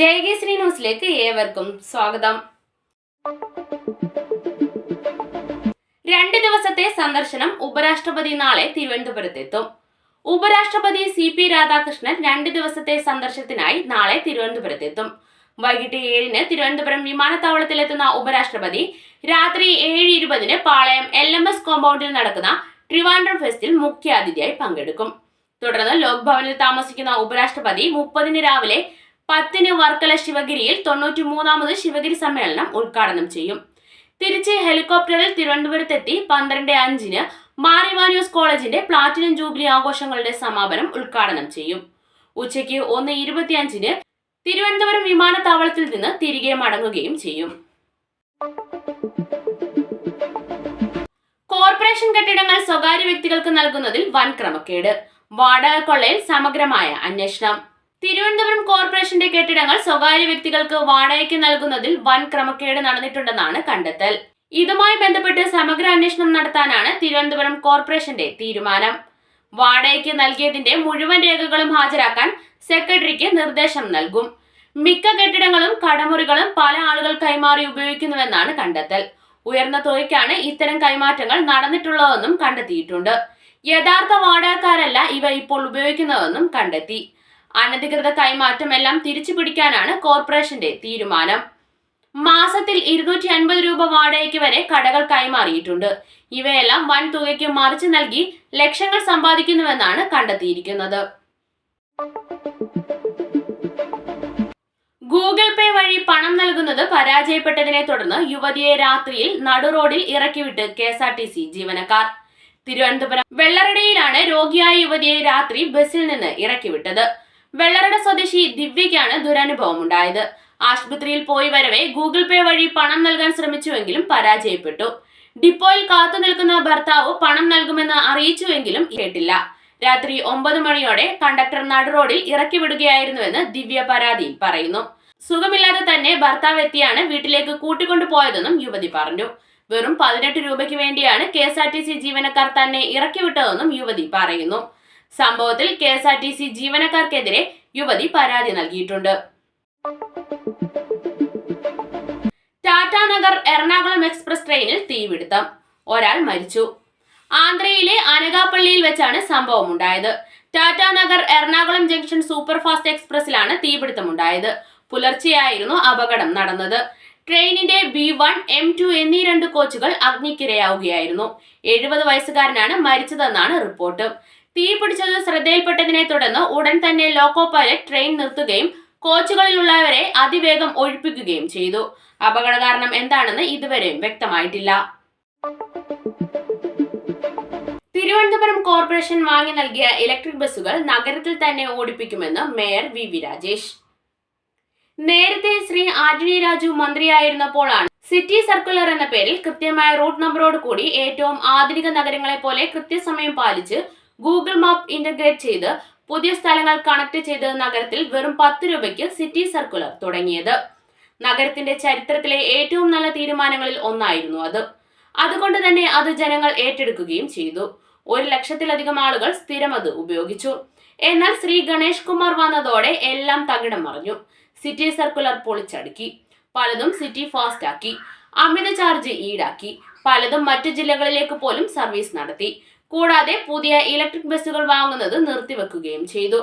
ജയകേശ്രീ ന്യൂസിലേക്ക് ഏവർക്കും സ്വാഗതം. രണ്ട് ദിവസത്തെ സന്ദർശനം ഉപരാഷ്ട്രപതി നാളെ തിരുവനന്തപുരത്തെത്തും. ഉപരാഷ്ട്രപതി സി പി രാധാകൃഷ്ണൻ രണ്ട് ദിവസത്തെ സന്ദർശനത്തിനായി നാളെ തിരുവനന്തപുരത്തെത്തും. വൈകിട്ട് ഏഴിന് തിരുവനന്തപുരം വിമാനത്താവളത്തിലെത്തുന്ന ഉപരാഷ്ട്രപതി രാത്രി ഏഴ് ഇരുപതിന് പാളയം എൽ എം എസ് കോമ്പൗണ്ടിൽ നടക്കുന്ന ട്രിവാൻഡ്രം ഫെസ്റ്റിൽ മുഖ്യാതിഥിയായി പങ്കെടുക്കും. തുടർന്ന് ലോക്ഭവനിൽ താമസിക്കുന്ന ഉപരാഷ്ട്രപതി മുപ്പതിന് രാവിലെ പത്തിന് വർക്കല ശിവഗിരിയിൽ തൊണ്ണൂറ്റി മൂന്നാമത് ശിവഗിരി സമ്മേളനം ഉദ്ഘാടനം ചെയ്യും. തിരിച്ച് ഹെലികോപ്റ്ററിൽ തിരുവനന്തപുരത്തെത്തി പന്ത്രണ്ട് അഞ്ചിന് മാറിവാനിയോസ് കോളേജിന്റെ പ്ലാറ്റിനം ജൂബിലി ആഘോഷങ്ങളുടെ സമാപനം ഉദ്ഘാടനം ചെയ്യും. ഉച്ചയ്ക്ക് ഒന്ന് ഇരുപത്തിയഞ്ചിന് തിരുവനന്തപുരം വിമാനത്താവളത്തിൽ നിന്ന് തിരികെ മടങ്ങുകയും ചെയ്യും. കോർപ്പറേഷൻ കെട്ടിടങ്ങൾ സ്വകാര്യ വ്യക്തികൾക്ക് നൽകുന്നതിൽ വൻ ക്രമക്കേട് വാടക കൊള്ളയിൽ സമഗ്രമായ അന്വേഷണം. തിരുവനന്തപുരം കോർപ്പറേഷന്റെ കെട്ടിടങ്ങൾ സ്വകാര്യ വ്യക്തികൾക്ക് വാടകയ്ക്ക് നൽകുന്നതിൽ വൻ ക്രമക്കേട് നടന്നിട്ടുണ്ടെന്നാണ് കണ്ടെത്തൽ. ഇതുമായി ബന്ധപ്പെട്ട് സമഗ്ര അന്വേഷണം നടത്താനാണ് തിരുവനന്തപുരം കോർപ്പറേഷന്റെ തീരുമാനം. വാടകയ്ക്ക് നൽകിയതിന്റെ മുഴുവൻ രേഖകളും ഹാജരാക്കാൻ സെക്രട്ടറിക്ക് നിർദ്ദേശം നൽകും. മിക്ക കെട്ടിടങ്ങളും കടമുറികളും പല ആളുകൾ കൈമാറി ഉപയോഗിക്കുന്നുവെന്നാണ് കണ്ടെത്തൽ. ഉയർന്ന തുകയ്ക്കാണ് ഇത്തരം കൈമാറ്റങ്ങൾ നടന്നിട്ടുള്ളതെന്നും കണ്ടെത്തിയിട്ടുണ്ട്. യഥാർത്ഥ വാടകക്കാരല്ല ഇവ ഇപ്പോൾ ഉപയോഗിക്കുന്നതെന്നും കണ്ടെത്തി. അനധികൃത കൈമാറ്റം എല്ലാം തിരിച്ചു പിടിക്കാനാണ് കോർപ്പറേഷന്റെ തീരുമാനം. മാസത്തിൽ ഇരുന്നൂറ്റി അൻപത് രൂപ വാടകയ്ക്ക് വരെ കടകൾ കൈമാറിയിട്ടുണ്ട്. ഇവയെല്ലാം വൻ തുകയ്ക്ക് മറിച്ചു നൽകി ലക്ഷങ്ങൾ സമ്പാദിക്കുന്നുവെന്നാണ് കണ്ടെത്തിയിരിക്കുന്നത്. ഗൂഗിൾ പേ വഴി പണം നൽകുന്നത് പരാജയപ്പെട്ടതിനെ തുടർന്ന് യുവതിയെ രാത്രിയിൽ നടുറോഡിൽ ഇറക്കിവിട്ട് K S R T C ജീവനക്കാർ. തിരുവനന്തപുരം വെള്ളറടയിലാണ് രോഗിയായ യുവതിയെ രാത്രി ബസ്സിൽ നിന്ന് ഇറക്കിവിട്ടത്. വെള്ളറട സ്വദേശി ദിവ്യയ്ക്കാണ് ദുരനുഭവം ഉണ്ടായത് ആശുപത്രിയിൽ പോയി വരവെ ഗൂഗിൾ പേ വഴി പണം നൽകാൻ ശ്രമിച്ചുവെങ്കിലും പരാജയപ്പെട്ടു. ഡിപ്പോയിൽ കാത്തു നിൽക്കുന്ന ഭർത്താവ് പണം നൽകുമെന്ന് അറിയിച്ചുവെങ്കിലും കേട്ടില്ല. രാത്രി ഒമ്പത് മണിയോടെ കണ്ടക്ടർ നടുറോഡിൽ ഇറക്കി വിടുകയായിരുന്നുവെന്ന് ദിവ്യ പരാതിയിൽ പറയുന്നു. സുഖമില്ലാതെ തന്നെ ഭർത്താവ് എത്തിയാണ് വീട്ടിലേക്ക് കൂട്ടിക്കൊണ്ടുപോയതെന്നും യുവതി പറഞ്ഞു. വെറും പതിനെട്ട് രൂപയ്ക്ക് വേണ്ടിയാണ് K S R T C ജീവനക്കാർ തന്നെ ഇറക്കിവിട്ടതെന്നും യുവതി പറയുന്നു. സംഭവത്തിൽ K S R T C ജീവനക്കാർക്കെതിരെ യുവതി പരാതി നൽകിയിട്ടുണ്ട്. ടാറ്റാനഗർ എറണാകുളം എക്സ്പ്രസ് ട്രെയിനിൽ തീപിടുത്തം. ഒരാൾ മരിച്ചു. ആന്ധ്രയിലെ അനകാപ്പള്ളിയിൽ വെച്ചാണ് സംഭവം ഉണ്ടായത് ടാറ്റാനഗർ എറണാകുളം ജംഗ്ഷൻ സൂപ്പർഫാസ്റ്റ് എക്സ്പ്രസിലാണ് തീപിടുത്തമുണ്ടായത്. പുലർച്ചെയായിരുന്നു അപകടം നടന്നത്. ട്രെയിനിന്റെ ബി വൺ എം ടു എന്നീ രണ്ട് കോച്ചുകൾ അഗ്നിക്കിരയാവുകയായിരുന്നു. എഴുപത് വയസ്സുകാരനാണ് മരിച്ചതെന്നാണ് റിപ്പോർട്ട്. തീ പിടിച്ചത് ശ്രദ്ധയിൽപ്പെട്ടതിനെ തുടർന്ന് ഉടൻ തന്നെ ലോക്കോ പൈലറ്റ് ട്രെയിൻ നിർത്തുകയും കോച്ചുകളിലുള്ളവരെ അതിവേഗം ഒഴിപ്പിക്കുകയും ചെയ്തു. അപകട കാരണം എന്താണെന്ന് ഇതുവരെയും വ്യക്തമായിട്ടില്ല. തിരുവനന്തപുരം കോർപ്പറേഷൻ വാങ്ങി നൽകിയ ഇലക്ട്രിക് ബസ്സുകൾ നഗരത്തിൽ തന്നെ ഓടിപ്പിക്കുമെന്ന് മേയർ വി വി രാജേഷ്. നേരത്തെ ശ്രീ ആന്റണി രാജു മന്ത്രിയായിരുന്നപ്പോഴാണ് സിറ്റി സർക്കുലർ എന്ന പേരിൽ കൃത്യമായ റൂട്ട് നമ്പറോട് കൂടി ഏറ്റവും ആധുനിക നഗരങ്ങളെ പോലെ കൃത്യസമയം പാലിച്ച് ഗൂഗിൾ മാപ്പ് ഇന്റഗ്രേറ്റ് ചെയ്ത് പുതിയ സ്ഥലങ്ങൾ കണക്ട് ചെയ്ത് നഗരത്തിൽ വെറും പത്ത് രൂപയ്ക്ക് സിറ്റി സർക്കുലർ തുടങ്ങിയത്. നഗരത്തിന്റെ ചരിത്രത്തിലെ ഏറ്റവും നല്ല തീരുമാനങ്ങളിൽ ഒന്നായിരുന്നു അത്. അതുകൊണ്ട് തന്നെ അത് ജനങ്ങൾ ഏറ്റെടുക്കുകയും ചെയ്തു. ഒരു ലക്ഷത്തിലധികം ആളുകൾ സ്ഥിരം അത് ഉപയോഗിച്ചു. എന്നാൽ ശ്രീ ഗണേഷ് കുമാർ വന്നതോടെ എല്ലാം തകിടം മറിഞ്ഞു. സിറ്റി സർക്കുലർ പൊളിച്ചടുക്കി. പലതും സിറ്റി ഫാസ്റ്റ് ആക്കി. അമിത ചാർജ് ഈടാക്കി. പലതും മറ്റു ജില്ലകളിലേക്ക് പോലും സർവീസ് നടത്തി. കൂടാതെ പുതിയ ഇലക്ട്രിക് ബസ്സുകൾ വാങ്ങുന്നത് നിർത്തിവെക്കുകയും ചെയ്തു.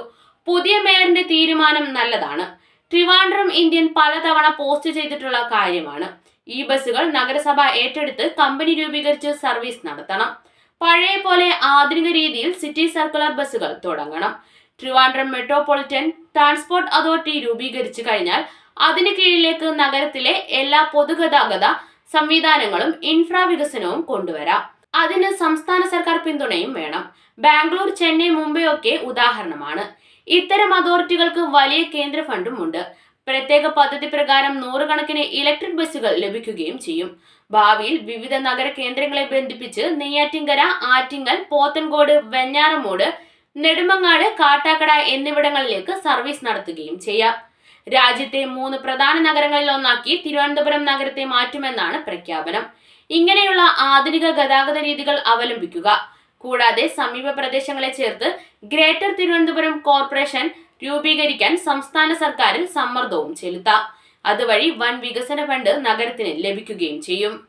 പുതിയ മേയറിന്റെ തീരുമാനം നല്ലതാണ്. ട്രിവാൻഡ്രം ഇന്ത്യൻ പലതവണ പോസ്റ്റ് ചെയ്തിട്ടുള്ള കാര്യമാണ്. ഈ ബസ്സുകൾ നഗരസഭ ഏറ്റെടുത്ത് കമ്പനി രൂപീകരിച്ച് സർവീസ് നടത്തണം. പഴയ പോലെ ആധുനിക രീതിയിൽ സിറ്റി സർക്കുലർ ബസ്സുകൾ തുടങ്ങണം. ട്രിവാൻഡ്രം മെട്രോപൊളിറ്റൻ ട്രാൻസ്പോർട്ട് അതോറിറ്റി രൂപീകരിച്ചു കഴിഞ്ഞാൽ അതിന് കീഴിലേക്ക് നഗരത്തിലെ എല്ലാ പൊതുഗതാഗത സംവിധാനങ്ങളും ഇൻഫ്രാ വികസനവും കൊണ്ടുവരാം. അതിന് സംസ്ഥാന സർക്കാർ പിന്തുണയും വേണം. ബാംഗ്ലൂർ ചെന്നൈ മുംബൈ ഒക്കെ ഉദാഹരണമാണ്. ഇത്തരം അതോറിറ്റികൾക്ക് വലിയ കേന്ദ്ര ഫണ്ടും ഉണ്ട് പ്രത്യേക പദ്ധതി പ്രകാരം നൂറുകണക്കിന് ഇലക്ട്രിക് ബസ്സുകൾ ലഭിക്കുകയും ചെയ്യും. ഭാവിയിൽ വിവിധ നഗര കേന്ദ്രങ്ങളെ ബന്ധിപ്പിച്ച് നെയ്യാറ്റിങ്കര ആറ്റിങ്ങൽ പോത്തൻകോട് വെഞ്ഞാറമൂട് നെടുമങ്ങാട് കാട്ടാക്കട എന്നിവിടങ്ങളിലേക്ക് സർവീസ് നടത്തുകയും ചെയ്യാം. രാജ്യത്തെ മൂന്ന് പ്രധാന നഗരങ്ങളിൽ ഒന്നാക്കി തിരുവനന്തപുരം നഗരത്തെ മാറ്റുമെന്നാണ് പ്രഖ്യാപനം. ഇങ്ങനെയുള്ള ആധുനിക ഗതാഗത രീതികൾ അവലംബിക്കുക. കൂടാതെ സമീപ പ്രദേശങ്ങളെ ചേർത്ത് ഗ്രേറ്റർ തിരുവനന്തപുരം കോർപ്പറേഷൻ രൂപീകരിക്കാൻ സംസ്ഥാന സർക്കാരിൽ സമ്മർദ്ദവും ചെലുത്താം. അതുവഴി വൻ വികസന ഫണ്ട് നഗരത്തിന് ലഭിക്കുകയും ചെയ്യും.